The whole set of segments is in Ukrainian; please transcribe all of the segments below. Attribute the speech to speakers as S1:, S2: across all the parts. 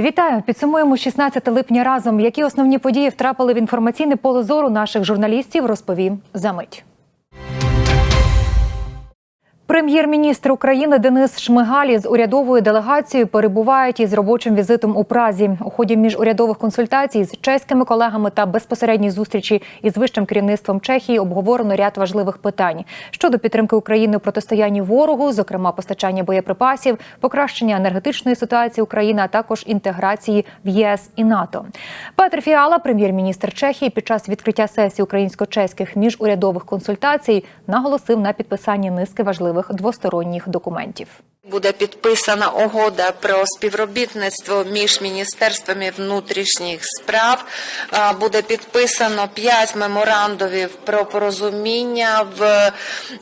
S1: Вітаю! Підсумуємо 16 липня разом. Які основні події втрапили в інформаційне поле зору наших журналістів, розповім за мить. Прем'єр-міністр України Денис Шмигаль з урядовою делегацією перебувають із робочим візитом у Празі. У ході міжурядових консультацій з чеськими колегами та безпосередній зустрічі із вищим керівництвом Чехії обговорено ряд важливих питань щодо підтримки України у протистоянні ворогу, зокрема постачання боєприпасів, покращення енергетичної ситуації України, а також інтеграції в ЄС і НАТО. Петр Фіала, прем'єр-міністр Чехії, під час відкриття сесії українсько-чеських міжурядових консультацій наголосив на підписанні низки важливих двосторонніх документів.
S2: Буде підписана угода про співробітництво між міністерствами внутрішніх справ. Буде підписано п'ять меморандумів про порозуміння в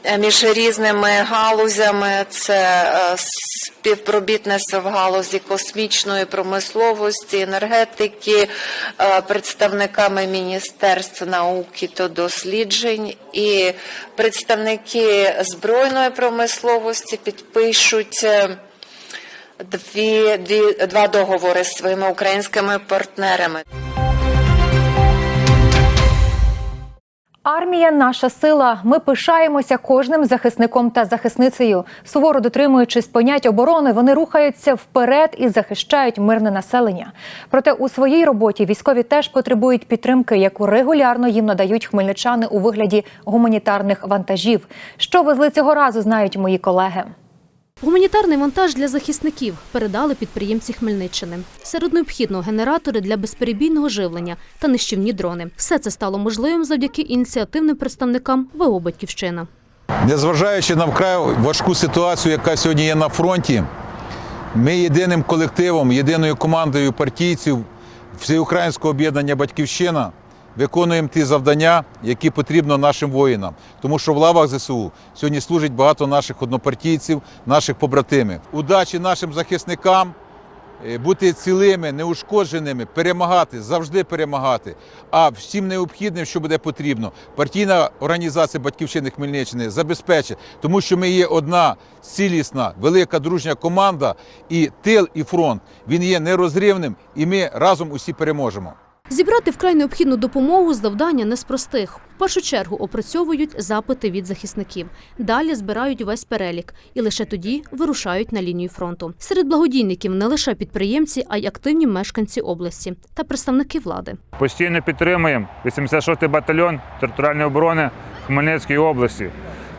S2: е, між різними галузями. Це співробітництво в галузі космічної промисловості, енергетики, е, представниками міністерств науки та досліджень і представники збройної промисловості підпишуть. е, Дві, дві, два договори з своїми українськими партнерами.
S1: Армія наша сила. Ми пишаємося кожним захисником та захисницею. Суворо дотримуючись понять оборони, вони рухаються вперед і захищають мирне населення. Проте у своїй роботі військові теж потребують підтримки, яку регулярно їм надають хмельничани у вигляді гуманітарних вантажів. Що везли цього разу, знають мої колеги.
S3: Гуманітарний вантаж для захисників передали підприємці Хмельниччини. Серед необхідного генератори для безперебійного живлення та нищівні дрони. Все це стало можливим завдяки ініціативним представникам ВО «Батьківщина».
S4: Незважаючи на вкрай важку ситуацію, яка сьогодні є на фронті, ми єдиним колективом, єдиною командою партійців Всеукраїнського об'єднання Батьківщина виконуємо ті завдання, які потрібно нашим воїнам. Тому що в лавах ЗСУ сьогодні служить багато наших однопартійців, наших побратимів. Удачі нашим захисникам! е, Бути цілими, неушкодженими, перемагати, завжди перемагати. А всім необхідним, що буде потрібно, партійна організація Батьківщини Хмельниччини забезпечить, тому що ми є одна цілісна, велика дружня команда, і тил, і фронт він є нерозривним, і ми разом усі переможемо.
S3: Зібрати вкрай необхідну допомогу завдання не з простих. В першу чергу опрацьовують запити від захисників. Далі збирають весь перелік і лише тоді вирушають на лінію фронту. Серед благодійників не лише підприємці, а й активні мешканці області та представники влади.
S5: Постійно підтримуємо 86-й батальйон територіальної оборони Хмельницької області.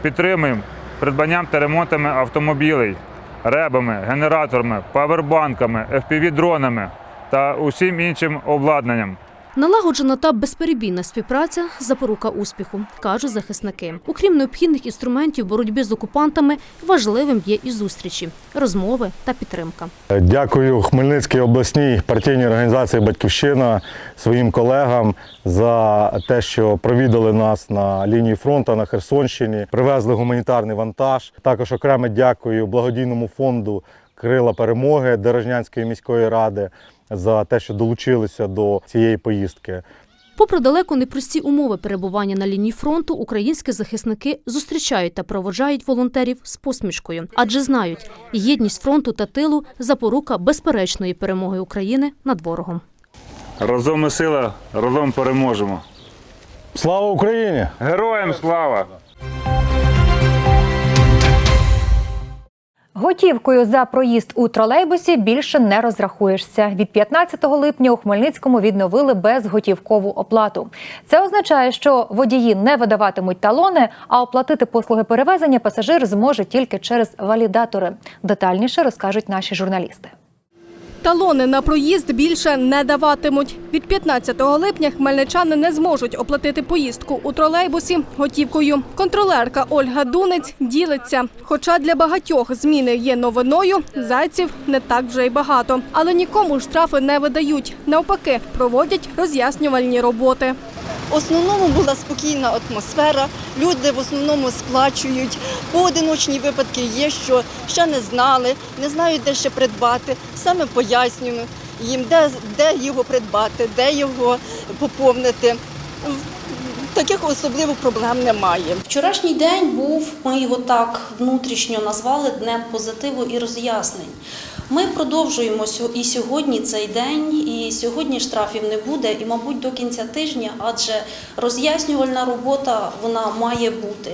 S5: Підтримуємо придбанням та ремонтами автомобілей, ребами, генераторами, павербанками, FPV-дронами та усім іншим обладнанням.
S3: Налагоджена та безперебійна співпраця запорука успіху, кажуть захисники. Окрім необхідних інструментів боротьби з окупантами, важливим є і зустрічі, розмови та підтримка.
S6: Дякую Хмельницькій обласній партійній організації Батьківщина своїм колегам за те, що провідали нас на лінії фронту на Херсонщині, привезли гуманітарний вантаж. Також окремо дякую благодійному фонду Крила перемоги Дорожнянської міської ради за те, що долучилися до цієї поїздки.
S3: Попри далеко непрості умови перебування на лінії фронту, українські захисники зустрічають та проводжають волонтерів з посмішкою, адже знають, єдність фронту та тилу запорука безперечної перемоги України над ворогом.
S5: Разом ми сила, разом переможемо.
S6: Слава Україні!
S5: Героям слава!
S1: Готівкою за проїзд у тролейбусі більше не розрахуєшся. Від 15 липня у Хмельницькому відновили безготівкову оплату. Це означає, що водії не видаватимуть талони, а оплатити послуги перевезення пасажир зможе тільки через валідатори. Детальніше розкажуть наші журналісти.
S7: Талони на проїзд більше не даватимуть. Від 15 липня хмельничани не зможуть оплатити поїздку у тролейбусі готівкою. Контролерка Ольга Дунець ділиться. Хоча для багатьох зміни є новиною, зайців не так вже й багато. Але нікому штрафи не видають. Навпаки, проводять роз'яснювальні роботи.
S8: В основному була спокійна атмосфера. Люди в основному сплачують. Поодиночні випадки є, що ще не знали, не знають, де ще придбати. Саме пояснюємо їм, де, де його придбати, де його поповнити. Таких особливо проблем немає.
S9: Вчорашній день був, ми його так внутрішньо назвали Днем позитиву і роз'яснень. Ми продовжуємо і сьогодні цей день, і сьогодні штрафів не буде, і, мабуть, до кінця тижня, адже роз'яснювальна робота вона має бути.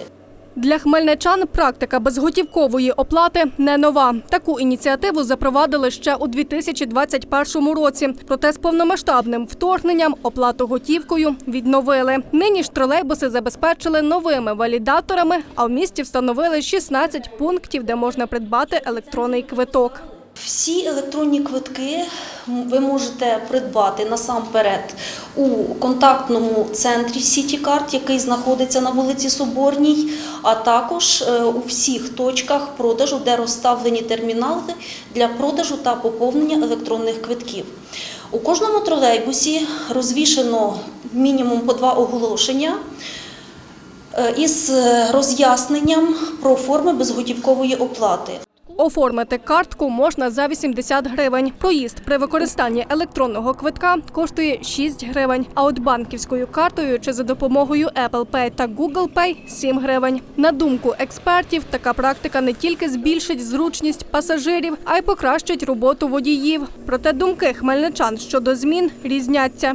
S7: Для хмельничан практика безготівкової оплати не нова. Таку ініціативу запровадили ще у 2021 році. Проте з повномасштабним вторгненням оплату готівкою відновили. Нині ж тролейбуси забезпечили новими валідаторами, а в місті встановили 16 пунктів, де можна придбати електронний квиток.
S9: Всі електронні квитки ви можете придбати насамперед у контактному центрі Сітікарт, який знаходиться на вулиці Соборній, а також е, у всіх точках продажу, де розставлені термінали для продажу та поповнення електронних квитків. У кожному тролейбусі розвішено мінімум по два оголошення е, із роз'ясненням про форми безготівкової оплати.
S7: Оформити картку можна за 80 гривень. Проїзд при використанні електронного квитка коштує 6 гривень. А от банківською картою чи за допомогою Apple Pay та Google Pay – 7 гривень. На думку експертів, така практика не тільки збільшить зручність пасажирів, а й покращить роботу водіїв. Проте думки хмельничан щодо змін різняться.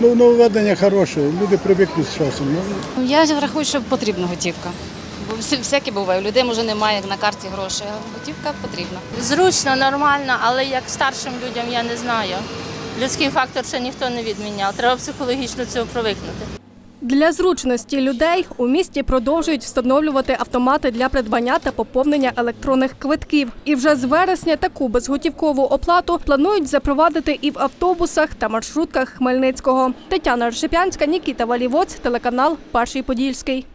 S10: Ну, нововведення хороше, люди привикли з часом. Ну,
S11: Я рахую, що потрібна готівка. Бо всяке буває. У людей може немає на карті грошей, а готівка потрібна.
S12: Зручно, нормально, але як старшим людям я не знаю. Людський фактор ще ніхто не відміняв. Треба психологічно цього привикнути.
S7: Для зручності людей у місті продовжують встановлювати автомати для придбання та поповнення електронних квитків. І вже з вересня таку безготівкову оплату планують запровадити і в автобусах та маршрутках Хмельницького. Тетяна Ршипянська, Нікіта Валівоць, телеканал Перший Подільський.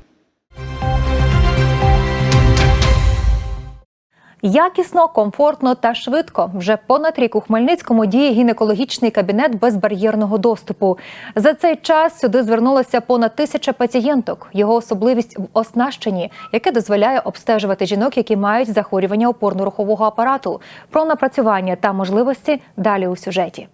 S1: Якісно, комфортно та швидко. Вже понад рік у Хмельницькому діє гінекологічний кабінет безбар'єрного доступу. За цей час сюди звернулося понад тисяча пацієнток. Його особливість в оснащенні, яке дозволяє обстежувати жінок, які мають захворювання опорно-рухового апарату. Про напрацювання та можливості далі у сюжеті.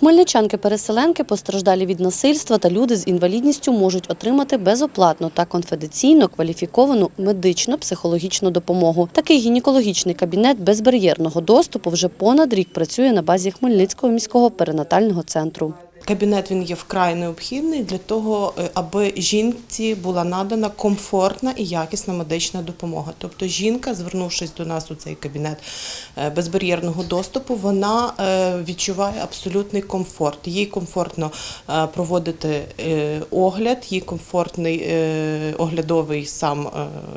S13: Хмельничанки-переселенки, постраждалі від насильства та люди з інвалідністю можуть отримати безоплатну та конфіденційно кваліфіковану медично-психологічну допомогу. Такий гінекологічний кабінет безбар'єрного доступу вже понад рік працює на базі Хмельницького міського перинатального центру.
S14: Кабінет він є вкрай необхідний для того, е, аби жінці була надана комфортна і якісна медична допомога. Тобто жінка, звернувшись до нас у цей кабінет е, безбар'єрного доступу, вона е, відчуває абсолютний комфорт. Їй комфортно проводити огляд, їй комфортний оглядовий сам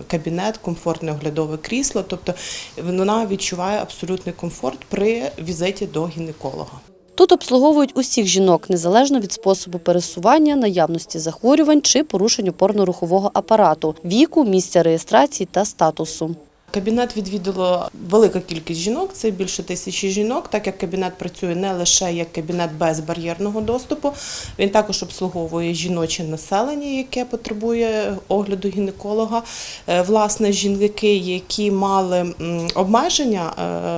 S14: кабінет, комфортне оглядове крісло. Тобто вона відчуває абсолютний комфорт при візиті до гінеколога.
S13: Тут обслуговують усіх жінок незалежно від способу пересування, наявності захворювань чи порушень опорно-рухового апарату, віку, місця реєстрації та статусу.
S14: Кабінет відвідало велика кількість жінок, це більше тисячі жінок, так як кабінет працює не лише як кабінет безбар'єрного доступу, він також обслуговує жіноче населення, яке потребує огляду гінеколога. Е, Власне, жінки, які мали обмеження,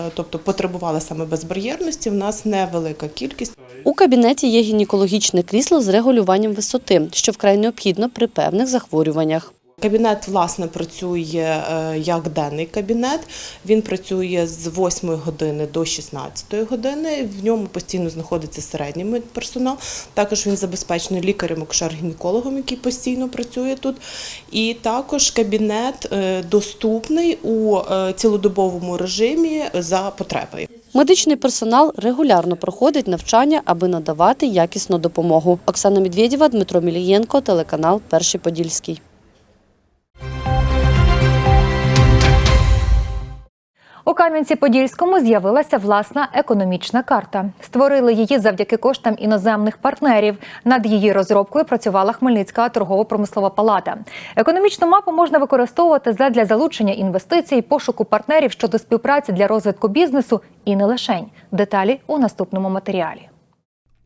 S14: е, тобто потребували саме безбар'єрності, в нас невелика кількість.
S13: У кабінеті є гінекологічне крісло з регулюванням висоти, що вкрай необхідно при певних захворюваннях.
S14: Кабінет власне працює е, як денний кабінет. Він працює з 8 години до 16 години. В ньому постійно знаходиться середній медперсонал. Також він забезпечений лікарем акушер-гінекологом, який постійно працює тут. І також кабінет е, доступний у е, цілодобовому режимі за потреби.
S13: Медичний персонал регулярно проходить навчання, аби надавати якісну допомогу. Оксана Медведєва, Дмитро Мілієнко, телеканал Перший Подільський.
S1: Кам'янці-Подільському з'явилася власна економічна карта. Створили її завдяки коштам іноземних партнерів. Над її розробкою працювала Хмельницька торгово-промислова палата. Економічну мапу можна використовувати задля залучення інвестицій, пошуку партнерів щодо співпраці для розвитку бізнесу і не лишень. Деталі у наступному матеріалі.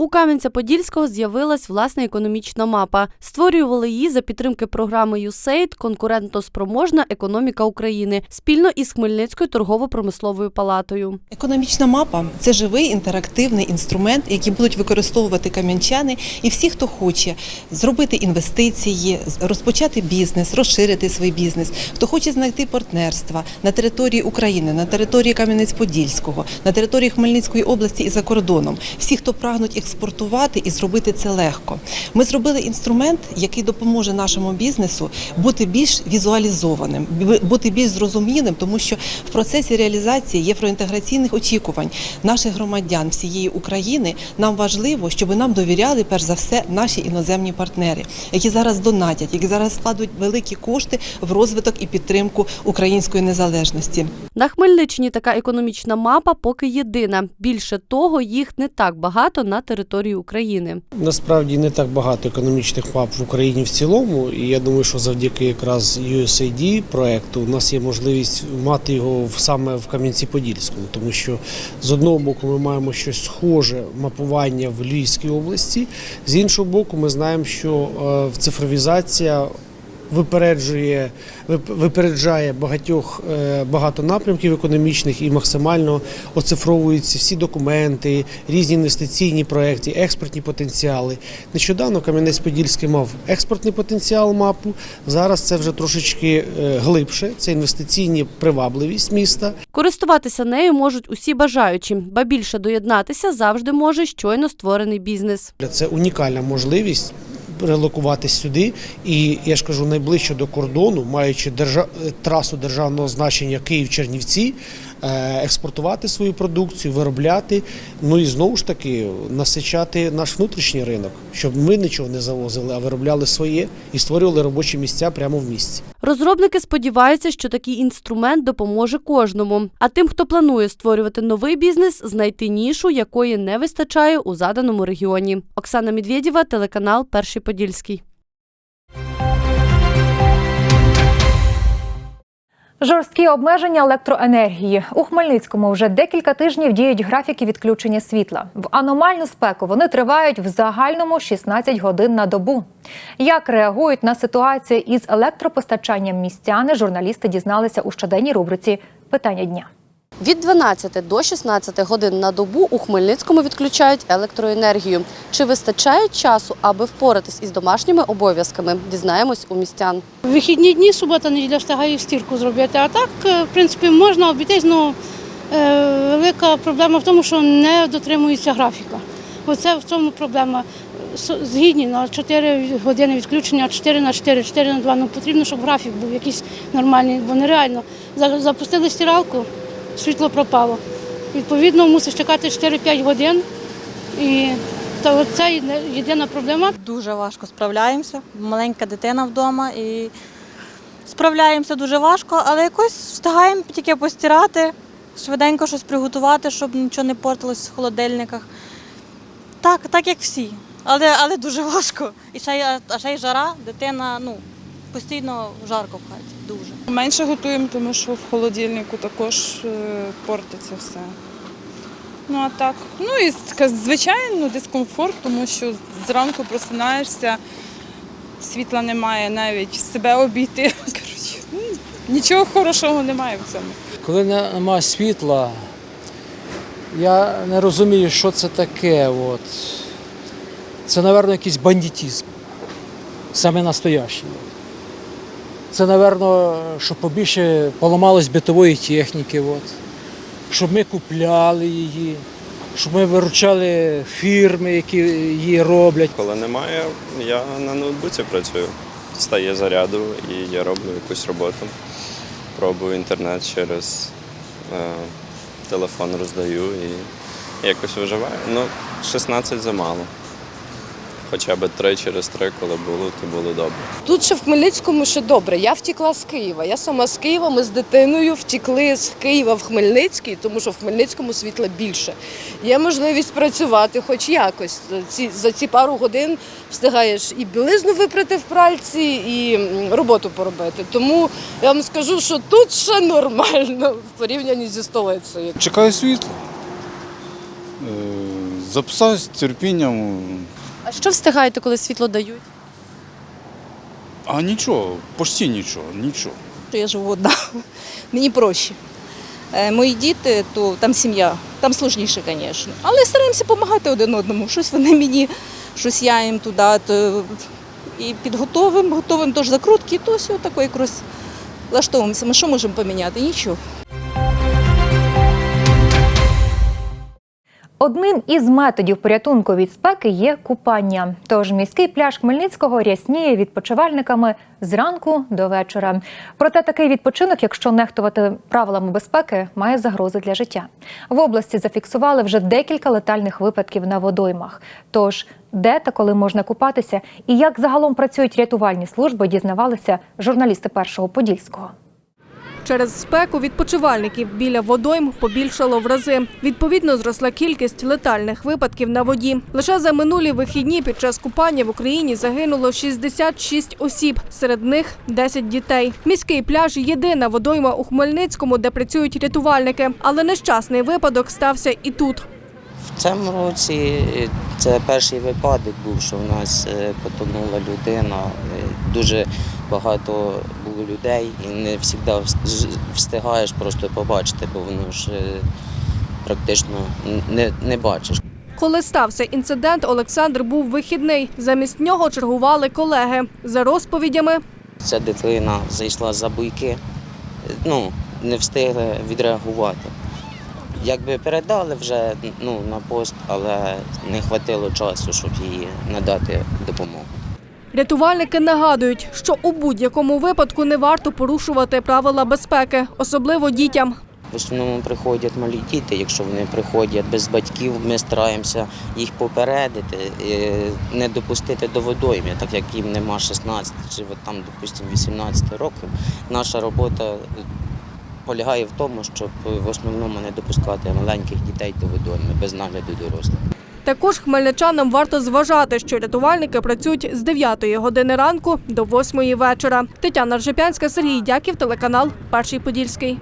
S13: У Кам'янця-Подільського з'явилась власна економічна мапа. Створювали її за підтримки програми USAID «Конкурентоспроможна економіка України спільно із Хмельницькою торгово-промисловою палатою.
S15: Економічна мапа це живий інтерактивний інструмент, який будуть використовувати кам'янчани і всі, хто хоче зробити інвестиції, розпочати бізнес, розширити свій бізнес, хто хоче знайти партнерства на території України, на території Кам'янець-Подільського, на території Хмельницької області і за кордоном. Всі, хто прагнуть експортувати і зробити це легко. Ми зробили інструмент, який допоможе нашому бізнесу бути більш візуалізованим, бути більш зрозумілим, тому що в процесі реалізації євроінтеграційних очікувань наших громадян всієї України нам важливо, щоб нам довіряли перш за все наші іноземні партнери, які зараз донатять, які зараз складуть великі кошти в розвиток і підтримку української незалежності.
S13: На Хмельниччині така економічна мапа поки єдина. Більше того, їх не так багато на території України.
S16: Насправді не так багато економічних мап в Україні в цілому, і я думаю, що завдяки якраз USAID проекту у нас є можливість мати його саме в Кам'янці-Подільському, тому що з одного боку ми маємо щось схоже мапування в Львівській області, з іншого боку, ми знаємо, що е, цифровізація випереджує, вип- випереджає багатьох е, багато напрямків економічних і максимально оцифровуються всі документи, різні інвестиційні проекти, експортні потенціали. Нещодавно Кам'янець-Подільський мав експортний потенціал мапу. Зараз це вже трошечки е, глибше. Це інвестиційні привабливість міста.
S13: Користуватися нею можуть усі бажаючі, ба більше доєднатися завжди може щойно створений бізнес.
S16: Це унікальна можливість. Релокуватись сюди, і я ж кажу, найближче до кордону, маючи держа... е, трасу державного значення Київ-Чернівці, експортувати свою продукцію, виробляти. Ну і знову ж таки насичати наш внутрішній ринок, щоб ми нічого не завозили, а виробляли своє і створювали робочі місця прямо в місті.
S13: Розробники сподіваються, що такий інструмент допоможе кожному. А тим, хто планує створювати новий бізнес, знайти нішу, якої не вистачає у заданому регіоні. Оксана Медведєва, телеканал Перший Подільський.
S1: Жорсткі обмеження електроенергії у Хмельницькому вже декілька тижнів діють графіки відключення світла. В аномальну спеку вони тривають в загальному 16 годин на добу. Як реагують на ситуацію із електропостачанням містяни, журналісти дізналися у щоденній рубриці Питання дня.
S13: Від 12 до 16 годин на добу у Хмельницькому відключають електроенергію. Чи вистачає часу, аби впоратись із домашніми обов'язками? Дізнаємось у містян.
S17: Вихідні дні, субота, неділя встигаю стірку зробити. А так, е, в принципі, можна обійтись, але велика проблема в тому, що не дотримується графіка. Оце в цьому проблема. Згідні на 4 години відключення, 4 на 4, 4 на 2. Ну потрібно, щоб графік був якийсь нормальний, бо нереально. Запустили стиралку, світло пропало. Відповідно, мусиш чекати 4-5 годин. І та це єдина- проблема.
S18: Дуже важко справляємося. Маленька дитина вдома і справляємося дуже важко, але якось встигаємо тільки постирати, швиденько щось приготувати, щоб нічого не портилось в холодильниках. Так, так як всі. Але, але дуже важко. І ще а ще й жара, дитина, ну, постійно жарко в хаті. Дуже.
S19: Менше готуємо, тому що в холодильнику також е, портиться все. Ну а так, ну і звичайно дискомфорт, тому що зранку просинаєшся, світла немає, навіть себе обійти. Коротше, ну, нічого хорошого немає в цьому.
S20: Коли немає світла, я не розумію, що це таке. От. Це, мабуть, якийсь бандитизм. Саме настоящий. Це, мабуть, щоб побільше поламалось битової техніки, от. щоб ми купляли її, щоб ми виручали фірми, які її роблять.
S21: Коли немає, я на ноутбуці працюю. Стає заряду і я роблю якусь роботу. Пробую інтернет через е, телефон роздаю і якось виживаю. Ну, 16 замало. Хоча б 3 через 3, коли було, то було добре.
S22: Тут ще в Хмельницькому ще добре. Я втікла з Києва. Я сама з Києва, ми з дитиною втікли з Києва в Хмельницький, тому що в Хмельницькому світла більше. Є можливість працювати хоч якось. За ці, за ці пару годин встигаєш і білизну випрати в пральці, і роботу поробити. Тому я вам скажу, що тут ще нормально в порівнянні зі столицею.
S23: Чекаю світло. Е,
S24: записався з терпінням.
S13: А що встигаєте, коли світло дають?
S24: А нічого, почти нічого, нічого.
S25: Я живу одна, мені проще. Е, Мої діти, то там сім'я, там сложніше, звісно. Але стараємося допомагати один одному. Щось вони мені, щось я їм туди. То... І підготовимо, готовимо теж закрутки, то все таке якось влаштовуємося. Ми що можемо поміняти? Нічого.
S1: Одним із методів порятунку від спеки є купання. Тож міський пляж Хмельницького рясніє відпочивальниками зранку до вечора. Проте такий відпочинок, якщо нехтувати правилами безпеки, має загрози для життя. В області зафіксували вже декілька летальних випадків на водоймах. Тож де та коли можна купатися, і як загалом працюють рятувальні служби, дізнавалися журналісти першого подільського.
S7: Через спеку відпочивальників біля водойм побільшало в рази. Відповідно, зросла кількість летальних випадків на воді. Лише за минулі вихідні під час купання в Україні загинуло 66 осіб, серед них 10 дітей. Міський пляж єдина водойма у Хмельницькому, де працюють рятувальники. Але нещасний випадок стався і тут.
S23: Цьому році це перший випадок був, що в нас е, потонула людина. Е, Дуже багато було людей і не завжди встигаєш просто побачити, бо воно ж е, практично не, не бачиш.
S7: Коли стався інцидент, Олександр був вихідний. Замість нього чергували колеги. За розповідями,
S23: Ця дитина зайшла за буйки, е, ну, не встигли відреагувати. Якби передали вже ну, на пост, але не вистачило часу, щоб їй надати допомогу.
S7: рятувальники нагадують, що у будь-якому випадку не варто порушувати правила безпеки, особливо дітям.
S23: В основному приходять малі діти. Якщо вони приходять без батьків, ми стараємося їх попередити, е, не допустити до водойми, так як їм нема 16 чи там, допустимо, 18 років. Наша робота полягає в тому, щоб в основному не допускати маленьких дітей до водойми без нагляду дорослих.
S7: Також хмельничанам варто зважати, що рятувальники працюють з 9 години ранку до 8 вечора. Тетяна Ржепянська, Сергій Дяків, телеканал Перший Подільський.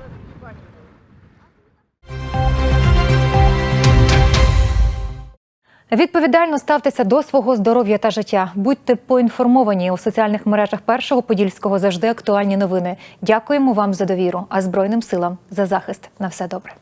S1: Відповідально ставтеся до свого здоров'я та життя. Будьте поінформовані у соціальних мережах першого подільського завжди актуальні новини. Дякуємо вам за довіру, а збройним силам за захист. На все добре.